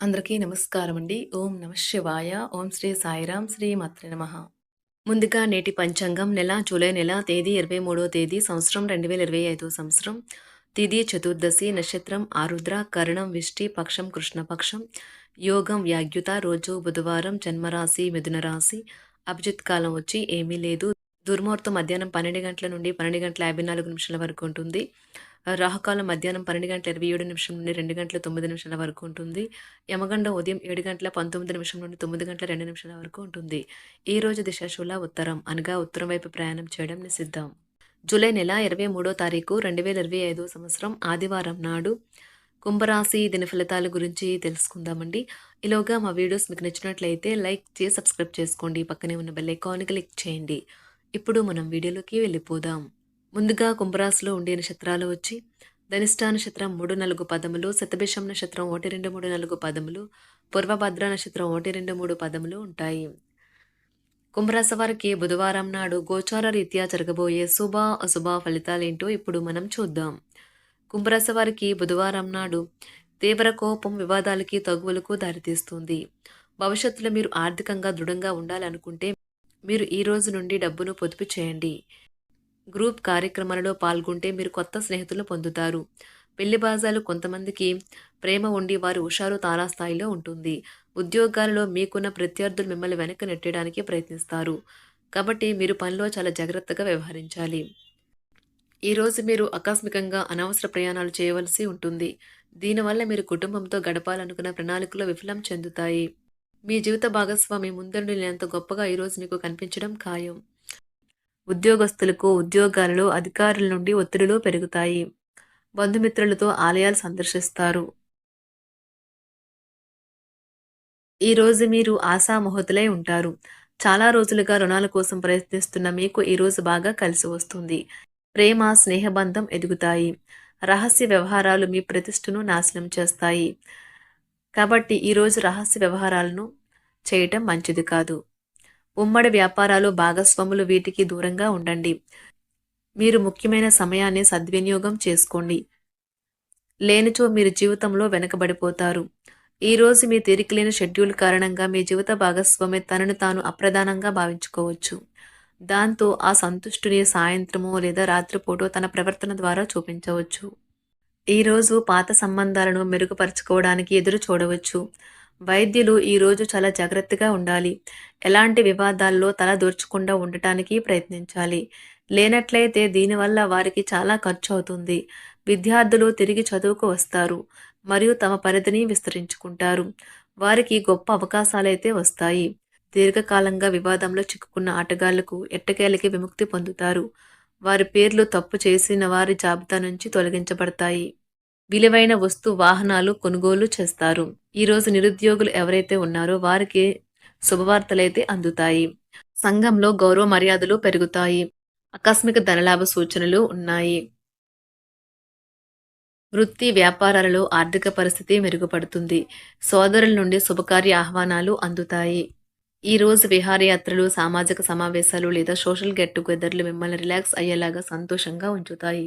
అందరికీ నమస్కారం అండి. ఓం నమ శివాయ. ఓం శ్రీ సాయిరాం శ్రీ మాత్ర నమ. ముందుగా నేటి పంచాంగం నెల జూలై నెల తేదీ ఇరవై మూడో తేదీ సంవత్సరం రెండు వేల ఇరవై ఐదో సంవత్సరం. తిథి చతుర్దశి నక్షత్రం ఆరుద్ర కరణం విష్టి పక్షం కృష్ణపక్షం యోగం వ్యాగ్యుత రోజు బుధవారం జన్మరాశి మిథున రాశి. అభిజిత్ కాలం వచ్చి ఏమీ లేదు. దుర్ముహూర్తం మధ్యాహ్నం పన్నెండు గంటల నుండి పన్నెండు గంటల యాభై నాలుగు నిమిషాల వరకు ఉంటుంది. రాహుకాలం మధ్యాహ్నం పన్నెండు గంటల ఇరవై ఏడు నిమిషం నుండి రెండు గంటల తొమ్మిది నిమిషాల వరకు ఉంటుంది. యమగండ ఉదయం ఏడు గంటల పంతొమ్మిది నిమిషం నుండి తొమ్మిది గంటల రెండు నిమిషాల వరకు ఉంటుంది. ఈ రోజు దిశాశూల ఉత్తరం అనగా ఉత్తరం వైపు ప్రయాణం చేయడం నిషిద్ధం. జూలై నెల ఇరవై మూడో తారీఖు రెండు వేల ఇరవై ఐదో సంవత్సరం ఆదివారం నాడు కుంభరాశి దిన ఫలితాల గురించి తెలుసుకుందామండి. ఈలోగా మా వీడియోస్ మీకు నచ్చినట్లయితే లైక్ చేసి సబ్స్క్రైబ్ చేసుకోండి. పక్కనే ఉన్న బెల్ ఐకాన్ క్లిక్ చేయండి. ఇప్పుడు మనం వీడియోలోకి వెళ్ళిపోదాం. ముందుగా కుంభరాశిలో ఉండే నక్షత్రాలు వచ్చి ధనిష్టా నక్షత్రం మూడు నాలుగు పదములు శతభిషం నక్షత్రం ఒకటి రెండు మూడు నాలుగు పదములు పూర్వభద్ర నక్షత్రం ఒకటి రెండు మూడు పదములు ఉంటాయి. కుంభరాశి వారికి బుధవారం నాడు గోచార రీత్యా జరగబోయే శుభ అశుభ ఫలితాలేంటో ఇప్పుడు మనం చూద్దాం. కుంభరాశి వారికి బుధవారం నాడు తీవ్ర కోపం వివాదాలకి తగువులకు దారితీస్తుంది. భవిష్యత్తులో మీరు ఆర్థికంగా దృఢంగా ఉండాలనుకుంటే మీరు ఈ రోజు నుండి డబ్బును పొదుపు చేయండి. గ్రూప్ కార్యక్రమాలలో పాల్గొంటే మీరు కొత్త స్నేహితులను పొందుతారు. పెళ్ళి బాజాలు కొంతమందికి ప్రేమ ఉండి వారి హుషారు తారాస్థాయిలో ఉంటుంది. ఉద్యోగాలలో మీకున్న ప్రత్యర్థులు మిమ్మల్ని వెనక్కి నెట్టడానికి ప్రయత్నిస్తారు. కాబట్టి మీరు పనిలో చాలా జాగ్రత్తగా వ్యవహరించాలి. ఈరోజు మీరు ఆకస్మికంగా అనవసర ప్రయాణాలు చేయవలసి ఉంటుంది. దీనివల్ల మీరు కుటుంబంతో గడపాలనుకున్న ప్రణాళికలో విఫలం చెందుతాయి. మీ జీవిత భాగస్వామి ముందండి లేనంత గొప్పగా ఈరోజు మీకు కనిపించడం ఖాయం. ఉద్యోగస్తులకు ఉద్యోగాలలో అధికారుల నుండి ఒత్తిడులు పెరుగుతాయి. బంధుమిత్రులతో ఆలయాలు సందర్శిస్తారు. ఈరోజు మీరు ఆశామహతులై ఉంటారు. చాలా రోజులుగా రుణాల కోసం ప్రయత్నిస్తున్న మీకు ఈరోజు బాగా కలిసి వస్తుంది. ప్రేమ స్నేహబంధం ఎదుగుతాయి. రహస్య వ్యవహారాలు మీ ప్రతిష్టను నాశనం చేస్తాయి. కాబట్టి ఈరోజు రహస్య వ్యవహారాలను చేయటం మంచిది కాదు. ఉమ్మడి వ్యాపారాలు భాగస్వాములు వీటికి దూరంగా ఉండండి. మీరు ముఖ్యమైన సమయాన్ని సద్వినియోగం చేసుకోండి. లేనిచో మీరు జీవితంలో వెనకబడిపోతారు. ఈరోజు మీ తీరికలేని షెడ్యూల్ కారణంగా మీ జీవిత భాగస్వామి తనను తాను అప్రధానంగా భావించుకోవచ్చు. దాంతో ఆ సంతుష్టుని సాయంత్రమో లేదా రాత్రిపూటో తన ప్రవర్తన ద్వారా చూపించవచ్చు. ఈరోజు పాత సంబంధాలను మెరుగుపరచుకోవడానికి ఎదురు చూడవచ్చు వైద్యులు ఈరోజు చాలా జాగ్రత్తగా ఉండాలి. ఎలాంటి వివాదాల్లో తల దూర్చకుండా ఉండటానికి ప్రయత్నించాలి. లేనట్లయితే దీనివల్ల వారికి చాలా ఖర్చు అవుతుంది విద్యార్థులు తిరిగి చదువుకు వస్తారు మరియు తమ పరిధిని విస్తరించుకుంటారు. వారికి గొప్ప అవకాశాలైతే వస్తాయి. దీర్ఘకాలంగా వివాదంలో చిక్కుకున్న ఆటగాళ్ళకు ఎట్టకేలకి విముక్తి పొందుతారు. వారి పేర్లు తప్పు చేసిన వారి జాబితా నుంచి తొలగించబడతాయి. విలువైన వస్తు వాహనాలు కొనుగోలు చేస్తారు. ఈరోజు నిరుద్యోగులు ఎవరైతే ఉన్నారో వారికి శుభవార్తలైతే అందుతాయి. సంఘంలో గౌరవ మర్యాదలు పెరుగుతాయి. ఆకస్మిక ధనలాభ సూచనలు ఉన్నాయి. వృత్తి వ్యాపారాలలో ఆర్థిక పరిస్థితి మెరుగుపడుతుంది. సోదరుల నుండి శుభకార్య ఆహ్వానాలు అందుతాయి. ఈ రోజు విహారయాత్రలు సామాజిక సమావేశాలు లేదా సోషల్ గెట్ టుగెదర్లు మిమ్మల్ని రిలాక్స్ అయ్యేలాగా సంతోషంగా ఉంచుతాయి.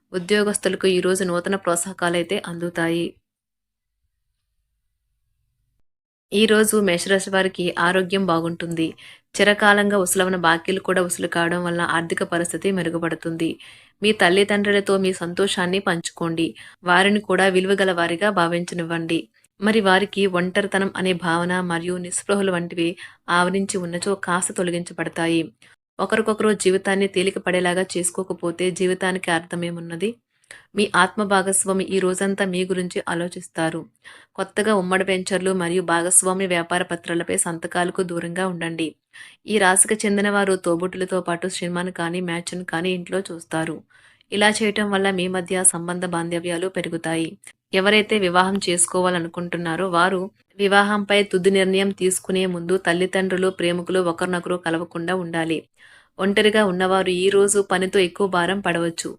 ఉద్యోగస్తులకు ఈ రోజు నూతన ప్రోత్సాహకాలైతే అందుతాయి. ఈ రోజు మేషరాశి వారికి ఆరోగ్యం బాగుంటుంది. చిరకాలంగా ఉసలవన బాకీలు కూడా ఉసులు కావడం వల్ల ఆర్థిక పరిస్థితి మెరుగుపడుతుంది. మీ తల్లిదండ్రులతో మీ సంతోషాన్ని పంచుకోండి. వారిని కూడా విలువగల వారిగా భావించనివ్వండి. మరి వారికి ఒంటరితనం అనే భావన మరియు నిస్పృహలు వంటివి ఆవరించి ఉన్నచో కాస్త తొలగించబడతాయి. ఒకరికొకరు జీవితాన్ని తేలిక పడేలాగా చేసుకోకపోతే జీవితానికి అర్థమేమున్నది? మీ ఆత్మ భాగస్వామి ఈ రోజంతా మీ గురించి ఆలోచిస్తారు. కొత్తగా ఉమ్మడి వెంచర్లు మరియు భాగస్వామి వ్యాపార పత్రాలపై సంతకాలకు దూరంగా ఉండండి. ఈ రాశికి చెందిన వారు తోబుట్టులతో పాటు సినిమాను కానీ మ్యాచ్ను కానీ ఇంట్లో చూస్తారు. ఇలా చేయటం వల్ల మీ మధ్య సంబంధ బాంధవ్యాలు పెరుగుతాయి. ఎవరైతే వివాహం చేసుకోవాలనుకుంటున్నారో వారు వివాహంపై తుది నిర్ణయం తీసుకునే ముందు తల్లిదండ్రులు ప్రేమికులు ఒకరినొకరు కలవకుండా ఉండాలి. ఒంటరిగా ఉన్నవారు ఈ రోజు పనితో ఎక్కువ భారం పడవచ్చు.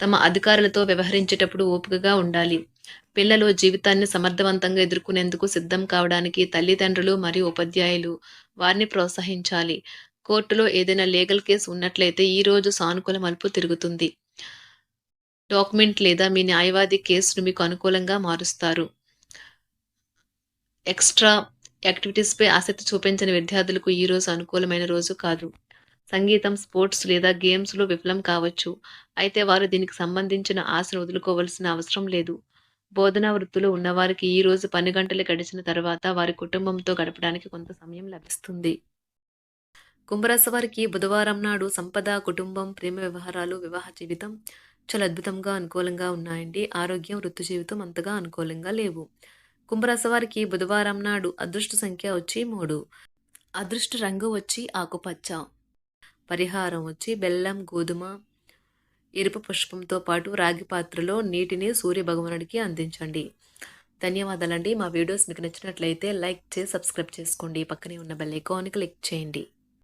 తమ అధికారులతో వ్యవహరించేటప్పుడు ఓపికగా ఉండాలి. పిల్లలు జీవితాన్ని సమర్థవంతంగా ఎదుర్కొనేందుకు సిద్ధం కావడానికి తల్లిదండ్రులు మరియు ఉపాధ్యాయులు వారిని ప్రోత్సహించాలి. కోర్టులో ఏదైనా లీగల్ కేసు ఉన్నట్లయితే ఈ రోజు సానుకూల మలుపు తిరుగుతుంది. డాక్యుమెంట్ లేదా మీ న్యాయవాది కేసును మీకు అనుకూలంగా మారుస్తారు. ఎక్స్ట్రా యాక్టివిటీస్పై ఆసక్తి చూపించని విద్యార్థులకు ఈ రోజు అనుకూలమైన రోజు కాదు. సంగీతం స్పోర్ట్స్ లేదా గేమ్స్లో విఫలం కావచ్చు. అయితే వారు దీనికి సంబంధించిన ఆశను వదులుకోవాల్సిన అవసరం లేదు. బోధనా వృత్తిలో ఉన్నవారికి ఈ రోజు పని గంటలు గడిచిన తర్వాత వారి కుటుంబంతో గడపడానికి కొంత సమయం లభిస్తుంది. కుంభరాశి వారికి బుధవారం నాడు సంపద కుటుంబం ప్రేమ వ్యవహారాలు వివాహ జీవితం చాలా అద్భుతంగా అనుకూలంగా ఉన్నాయండి. ఆరోగ్యం వృత్తి జీవితం అంతగా అనుకూలంగా లేవు. కుంభరసవారికి బుధవారం నాడు అదృష్ట సంఖ్య వచ్చి మూడు. అదృష్ట రంగు వచ్చి ఆకుపచ్చ. పరిహారం వచ్చి బెల్లం గోధుమ ఎరుపు పుష్పంతో పాటు రాగి పాత్రలో నీటిని సూర్య భగవానుడికి అందించండి. ధన్యవాదాలండి. మా వీడియోస్ మీకు నచ్చినట్లయితే లైక్ చేసి సబ్స్క్రైబ్ చేసుకోండి. పక్కనే ఉన్న బెల్ ఐకాన్ క్లిక్ చేయండి.